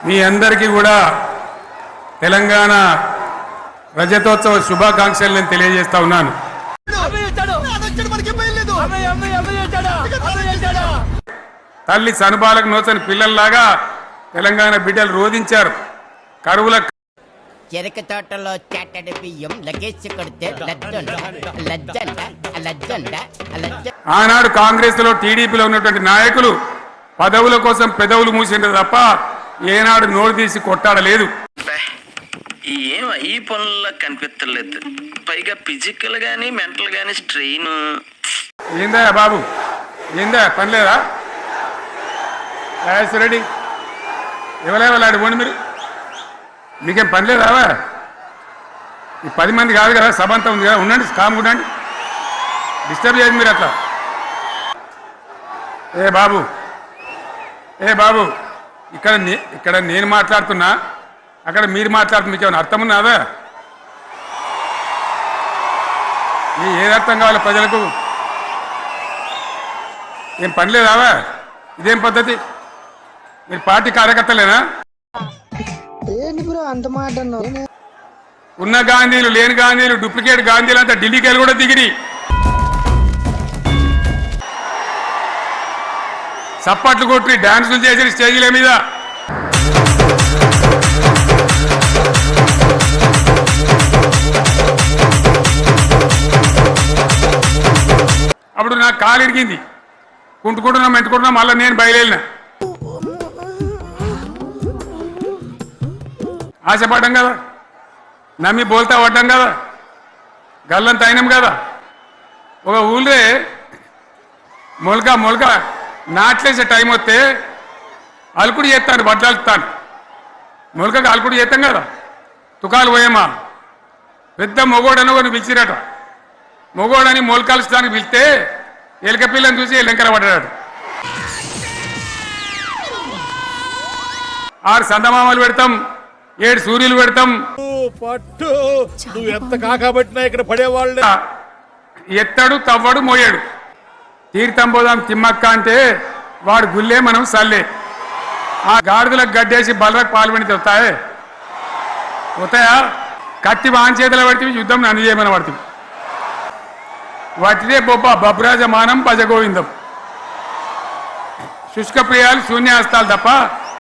మీ అందరికీ కూడా తెలంగాణ రజతోత్సవ శుభాకాంక్షలు నేను తెలియజేస్తా ఉన్నాను. తల్లి సనుబాలకు నోచని పిల్లల్లాగా తెలంగాణ బిడ్డలు రోధించారు. కరువుల చెరక తోటలో చెట్టడి బియ్యం లగేజ్ కొడితే లజ్జండ లజ్జండ లజ్జండ లజ్జ ఆనాడు కాంగ్రెస్లో టీడీపీలో ఉన్నటువంటి నాయకులు పదవుల కోసం పెదవులు మూసిండ్రు తప్ప ఏనాడు నోరు తీసి కొట్టాడలేదు. ఏం ఈ పనుల్లో కనిపించలేదు పైగా ఫిజికల్ గానీ మెంటల్ గానీ స్ట్రెయిన్ ఏందా బాబు? ఏందా పని లేదా? రెడీ ఎవరెవలాడు పోండి మీరు? మీకేం పని లేదావా ఈ పది మంది కాదు కదా సభ అంతా ఉంది కదా ఉండండి కామ్ ఉండండి. డిస్టర్బ్ చేయదు మీరు అట్లా. ఏ బాబు? ఏ బాబు? ఇక్కడ నే- ఇక్కడ నేను మాట్లాడుతున్నా అక్కడ మీరు మాట్లాడుతున్నా మీకు ఏమైనా అర్థం ఉన్నదా ఏది అర్థం కావాలి ప్రజలకు? ఏం పని లేదావా ఇదేం పద్ధతి? మీరు పార్టీ కార్యకర్తలేనా? అంత మాట ఉన్న గాంధీలు లేని గాంధీలు డూప్లికేట్ గాంధీలు అంతా ఢిల్లీకి వెళ్ళి కూడా దిగిరి. చప్పట్లు కొట్టి డాన్సులు చేసిన స్టేజీల మీద. అప్పుడు నాకు కాలు ఇరిగింది. కుంటుకుంటున్నాం మెంటుకుంటున్నాం మళ్ళీ నేను బయలుదేరిన. ఆశపడ్డాం కదా. నమ్మి బోల్తా పడ్డాం కదా. గల్లంత అయినాం కదా. ఒక ఊళ్ళే మొలక మొలక నాట్లేసే టైం వస్తే అలుకుడు చేస్తాను బడ్డాలుతాను మొలకకి అలుకుడు చేస్తాం కదా. తుకాలు పోయేమా? పెద్ద మొగోడని ఒకరిని పిలిచిరట? మొగోడని మొలకాల్చడానికి పిలిస్తే ఎలుక పిల్లని చూసి ఎల్లంకర పడ్డాడు. ఆరు సందమామలు పెడతాం ఏడు సూర్యులు పెడతాం. పట్టు! నువ్వు ఎంత కాకబట్టినా ఇక్కడ పడేవాళ్ళే. ఎత్తడు తవ్వడు మోయాడు. తీర్థం పోదాం తిమ్మక్క అంటే వాడు గుల్లే మనం సల్లే. ఆ గాడిదలకు గడ్డేసి బలరకు పాల్పడితే వస్తాయే? వస్తాయా? కత్తి వాంచేతలు పడితే యుద్ధం నన్ను చేయమని పడుతుంది. వటిదే బొబ్బ బబ్రాజమానం భజగోవిందం. శుష్క ప్రియాలు శూన్యాస్తాలు తప్ప